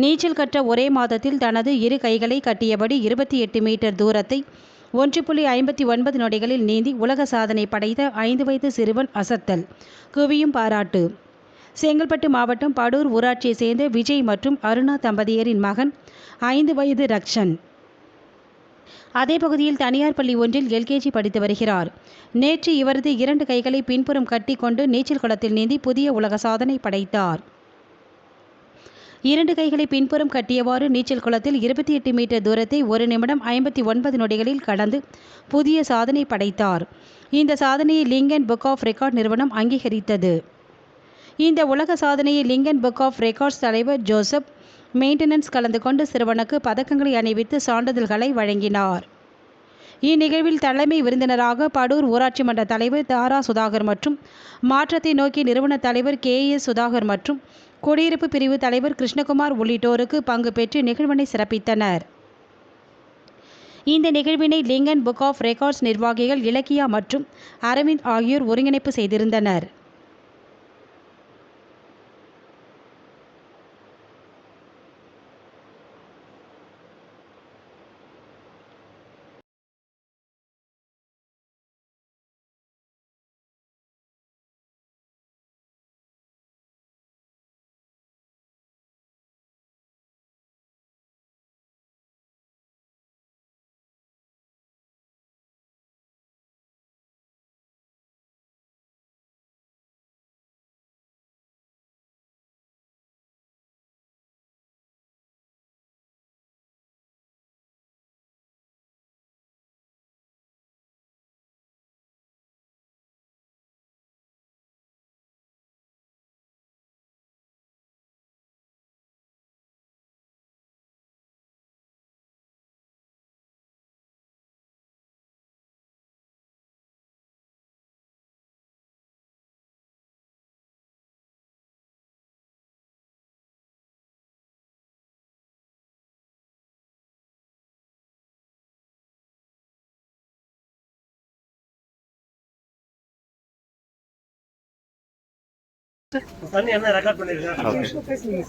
நீச்சல் கற்ற ஒரே மாதத்தில் தனது இரு கைகளை கட்டியபடி இருபத்தி எட்டு மீட்டர் தூரத்தை ஒன்று புள்ளி ஐம்பத்தி ஒன்பது நொடிகளில் நீந்தி உலக சாதனை படைத்த ஐந்து வயது சிறுவன் அசத்தல். குவியும் பாராட்டு. செங்கல்பட்டு மாவட்டம் படூர் ஊராட்சியைச் சேர்ந்த விஜய் மற்றும் அருணா தம்பதியரின் மகன் ஐந்து வயது ரக்ஷன். அதே பகுதியில் தனியார் பள்ளி ஒன்றில் எல்கேஜி படித்து வருகிறார். நேற்று இவரது இரண்டு கைகளை பின்புறம் கட்டி கொண்டு நீச்சல் குளத்தில் நீந்தி புதிய உலக சாதனை படைத்தார். இரண்டு கைகளை பின்புறம் கட்டியவாறு நீச்சல் குளத்தில் இருபத்தி எட்டு மீட்டர் தூரத்தை ஒரு நிமிடம் ஐம்பத்தி ஒன்பது நொடிகளில் கடந்து புதிய சாதனை படைத்தார். இந்த சாதனையை லிங்கன் புக் ஆஃப் ரெக்கார்ட் நிறுவனம் அங்கீகரித்தது. இந்த உலக சாதனையை லிங்கன் புக் ஆஃப் ரெக்கார்ட்ஸ் தலைவர் ஜோசப் மெயின்டெனன்ஸ் கலந்து கொண்டு சிறுவனுக்கு பதக்கங்களை அணிவித்து சான்றிதழ்களை வழங்கினார். இந்நிகழ்வில் தலைமை விருந்தினராக படூர் ஊராட்சி மன்ற தலைவர் தாரா சுதாகர் மற்றும் மாற்றத்தை நோக்கி நிறுவன தலைவர் கே எஸ் சுதாகர் மற்றும் குடியிருப்பு பிரிவு தலைவர் கிருஷ்ணகுமார் உள்ளிட்டோருக்கு பங்கு பெற்று நிகழ்வினை சிறப்பித்தனர். இந்த நிகழ்வினை லிங்கன் புக் ஆஃப் ரெக்கார்ட்ஸ் நிர்வாகிகள் இலக்கியா மற்றும் அரவிந்த் ஆகியோர் ஒருங்கிணைப்பு செய்திருந்தனர்.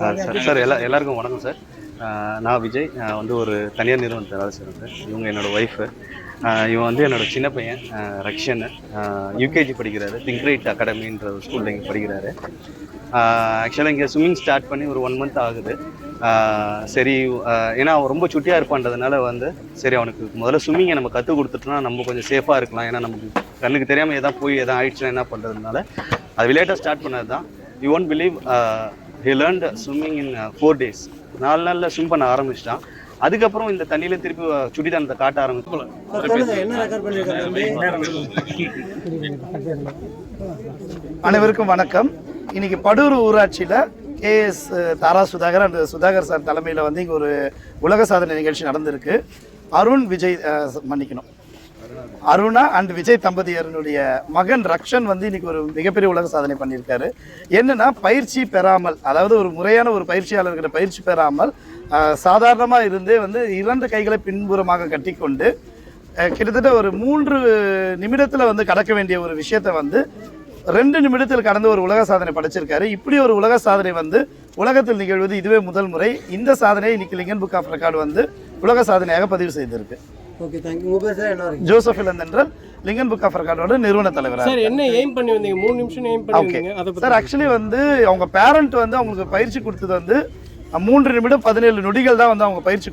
சார். சார் எல்லா எல்லாருக்கும் வணக்கம் சார். நான் விஜய். நான் வந்து ஒரு தனியார் நிறுவனத்தில் வேலை செய்கிறேன் சார். இவங்க என்னோடய ஒய்ஃபு இவன் வந்து என்னோட சின்ன பையன் ரக்ஷன். யூகேஜி படிக்கிறாரு. திங்க் ரைட் அகாடமின்ற ஒரு ஸ்கூலில் இங்கே படிக்கிறாரு. ஆக்சுவலாக இங்கே ஸ்விம்மிங் ஸ்டார்ட் பண்ணி ஒரு ஒன் மந்த் ஆகுது. சரி ஏன்னா அவன் ரொம்ப சுட்டியாக இருப்பான்றதுனால வந்து சரி அவனுக்கு முதல்ல ஸ்விம்மிங்கை நம்ம கற்றுக் கொடுத்துட்டோம்னா நம்ம கொஞ்சம் சேஃபாக இருக்கலாம். ஏன்னா நமக்கு கண்ணுக்கு தெரியாமல் எதாவது போய் எதாவது ஆயிடுச்சுன்னா என்ன பண்ணுறதுனால அது விளையாட்டாக ஸ்டார்ட் பண்ணது தான் you won't believe he learned swimming in four days நாலு நாளில் ஸ்விம் பண்ண ஆரம்பிச்சிட்டான். அதுக்கப்புறம் இந்த தண்ணியில திருப்பி சுடிதானத்தை காட்ட ஆரம்பிச்சு சொல்லுங்க என்ன ரெக்கார்ட் பண்ணிருக்காங்க அனைவருக்கும் வணக்கம். இன்னைக்கு படூர் ஊராட்சியில் KS Thara Sudhakar and Sudhakar sir தலைமையில் வந்து இங்கே ஒரு உலக சாதனை நிகழ்ச்சி நடந்திருக்கு. அருண் விஜய் மன்னிக்கணும். அருணா அண்ட் விஜய் தம்பதியரனுடைய மகன் ரக்ஷன் வந்து இன்னைக்கு ஒரு மிகப்பெரிய உலக சாதனை பண்ணியிருக்காரு. என்னன்னா பயிற்சி பெறாமல் அதாவது ஒரு முறையான ஒரு பயிற்சியாளர்கிட்ட பயிற்சி பெறாமல் சாதாரணமாக இருந்தே வந்து இரண்டு கைகளை பின்புறமாக கட்டிக்கொண்டு கிட்டத்தட்ட ஒரு மூன்று நிமிடத்தில் வந்து கடக்க வேண்டிய ஒரு விஷயத்தை வந்து ரெண்டு நிமிடத்தில் கடந்து ஒரு உலக சாதனை படைச்சிருக்காரு. இப்படி ஒரு உலக சாதனை வந்து உலகத்தில் நிகழ்வது இதுவே முதல் முறை. இந்த சாதனையை இன்னைக்கு லிங்கன் புக் ஆஃப் ரெக்கார்டு வந்து உலக சாதனையாக பதிவு செய்திருக்கு. ஓகே தேங்க்யூ உங்க பேர் சார் என்ன Joseph Ilanthendral Lincoln Book of ரெக்கார்டோட நிறுவன தலைவர் சார் என்ன எய்ம் பண்ணி வந்தீங்க? மூணு நிமிஷம் எய்ம் பண்ணி அதை சார் ஆக்சுவலி வந்து அவங்க பேரண்ட் வந்து அவங்களுக்கு பயிற்சி கொடுத்தது வந்து மூன்று நிமிடம் பதினேழு நொடிகள் தான் வந்து அவங்க பயிற்சி